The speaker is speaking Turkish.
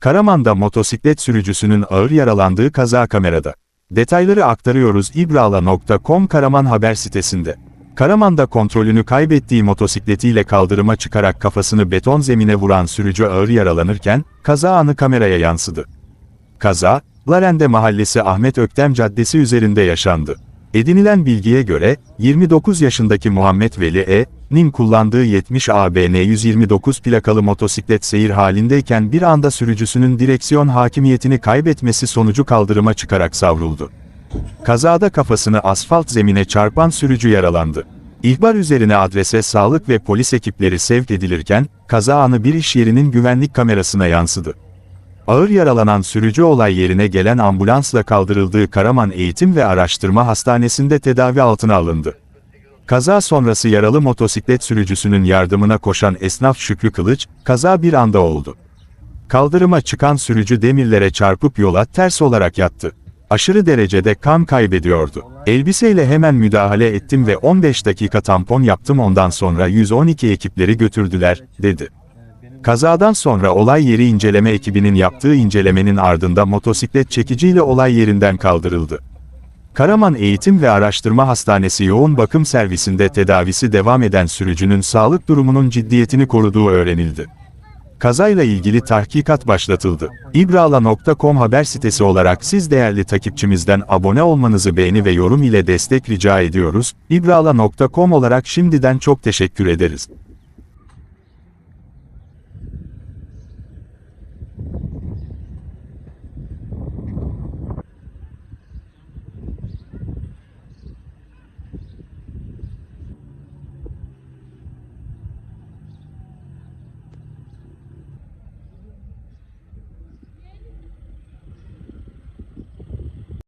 Karaman'da motosiklet sürücüsünün ağır yaralandığı kaza kamerada. Detayları aktarıyoruz ibrala.com Karaman haber sitesinde. Karaman'da kontrolünü kaybettiği motosikletiyle kaldırıma çıkarak kafasını beton zemine vuran sürücü ağır yaralanırken, kaza anı kameraya yansıdı. Kaza, Larende Mahallesi Ahmet Öktem Caddesi üzerinde yaşandı. Edinilen bilgiye göre, 29 yaşındaki Muhammed Veli E.'nin kullandığı 70 ABN 129 plakalı motosiklet seyir halindeyken bir anda sürücüsünün direksiyon hakimiyetini kaybetmesi sonucu kaldırıma çıkarak savruldu. Kazada kafasını asfalt zemine çarpan sürücü yaralandı. İhbar üzerine adrese sağlık ve polis ekipleri sevk edilirken, kaza anı bir iş yerinin güvenlik kamerasına yansıdı. Ağır yaralanan sürücü olay yerine gelen ambulansla kaldırıldığı Karaman Eğitim ve Araştırma Hastanesi'nde tedavi altına alındı. Kaza sonrası yaralı motosiklet sürücüsünün yardımına koşan esnaf Şükrü Kılıç, kaza bir anda oldu. Kaldırıma çıkan sürücü demirlere çarpıp yola ters olarak yattı. Aşırı derecede kan kaybediyordu. Elbiseyle hemen müdahale ettim ve 15 dakika tampon yaptım ondan sonra 112 ekipleri götürdüler, dedi. Kazadan sonra olay yeri inceleme ekibinin yaptığı incelemenin ardında motosiklet çekiciyle olay yerinden kaldırıldı. Karaman Eğitim ve Araştırma Hastanesi yoğun bakım servisinde tedavisi devam eden sürücünün sağlık durumunun ciddiyetini koruduğu öğrenildi. Kazayla ilgili tahkikat başlatıldı. İbrala.com haber sitesi olarak siz değerli takipçimizden abone olmanızı beğeni ve yorum ile destek rica ediyoruz. İbrala.com olarak şimdiden çok teşekkür ederiz.